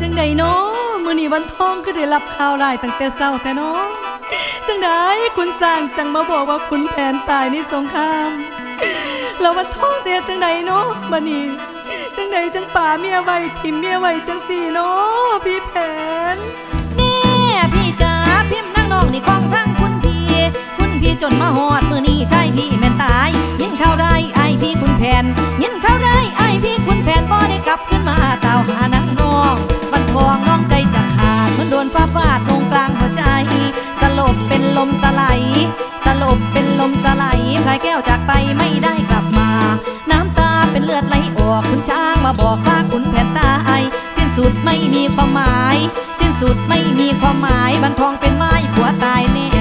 จังใดเนาะมื้อนี้วันทองก็ได้รับข่าวร้ายตั้งแต่เช้าแต่เนาะจังไดคุณสร้างจังมาบอกว่าคุณแผนตายในสงครามแล้ววันทองเสียจังใดเนาะบัดนี้จังใดจังป่าเมียไว้ทิมเมียไว้จังสี่เนาะพี่แผนแน่พี่จ๋าพิมพ์นั่งน้องนี่ของทั้งคุณพี่ คุณพี่จนมาหอดมือนี่ใจพี่แม่นตายยินข่าวได้ไอายพี่คุณแผนยิน ไม่มีความหมาย สิ้นสุดไม่มีความหมายบันทองเป็นไม้ผัวตายแน่